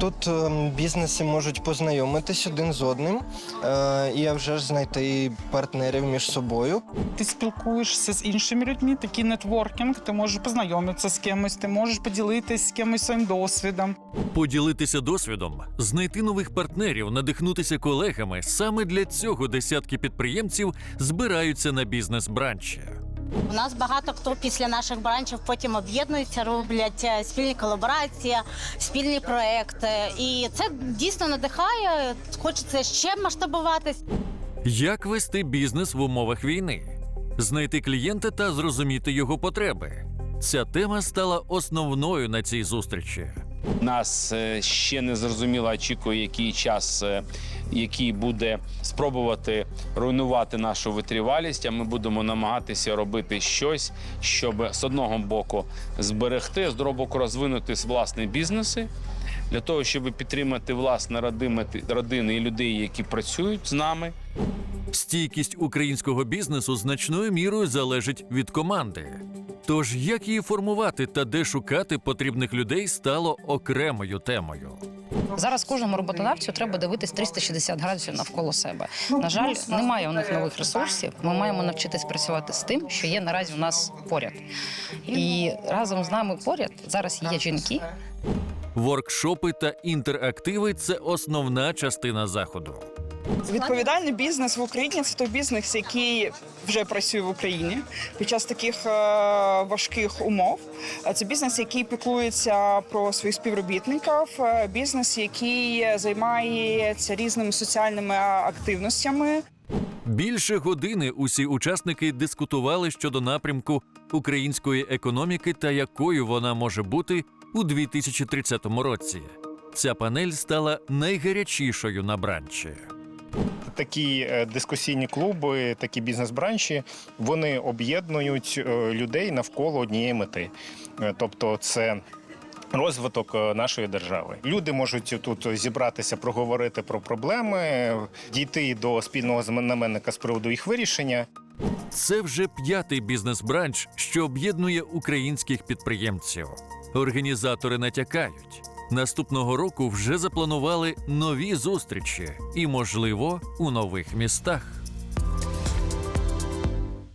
Тут ем, бізнеси можуть познайомитись один з одним, е, і а вже ж знайти партнерів між собою. Ти спілкуєшся з іншими людьми, такий нетворкінг, ти можеш познайомитися з кимось, ти можеш поділитися з кимось своїм досвідом. Поділитися досвідом, знайти нових партнерів, надихнутися колегами. Саме для цього десятки підприємців збираються на бізнес-бранчі. У нас багато хто після наших бранчів потім об'єднуються, роблять е, спільні колаборації, спільні проекти. І це дійсно надихає. Хочеться ще масштабуватись. Як вести бізнес в умовах війни, знайти клієнта та зрозуміти його потреби. Ця тема стала основною на цій зустрічі. Нас е, ще не зрозуміло очікує, який час, е, який буде спробувати руйнувати нашу витривалість. А ми будемо намагатися робити щось, щоб з одного боку зберегти, з другого боку розвинути власні бізнеси. Для того, щоб підтримати власне родини, і людей, які працюють з нами, Стійкість українського бізнесу значною мірою залежить від команди. Тож як її формувати та де шукати потрібних людей стало окремою темою. Зараз кожному роботодавцю треба дивитись 360 градусів навколо себе. На жаль, немає у них нових ресурсів. Ми маємо навчитись працювати з тим, що є наразі у нас поряд. І разом з нами поряд зараз є жінки, Воркшопи та інтерактиви це основна частина заходу. Відповідальний бізнес в Україні це той бізнес, який вже працює в Україні під час таких е, важких умов. Е, Це бізнес, який піклується про своїх співробітників, е, бізнес, який займається різними соціальними активностями. Більше години усі учасники дискутували щодо напрямку української економіки та якою вона може бути у 2030 році. Ця панель стала найгарячішою на бранчі. Такі е, дискусійні клуби, такі бізнес-бранчі, вони об'єднують е, людей навколо однієї мети. Е, Тобто, це. Розвиток нашої держави люди можуть тут зібратися, проговорити про проблеми, дійти до спільного знаменника з приводу їх вирішення. Це вже п'ятий бізнес-бранч, що об'єднує українських підприємців. Організатори натякають. Наступного року вже запланували нові зустрічі і, можливо, у нових містах.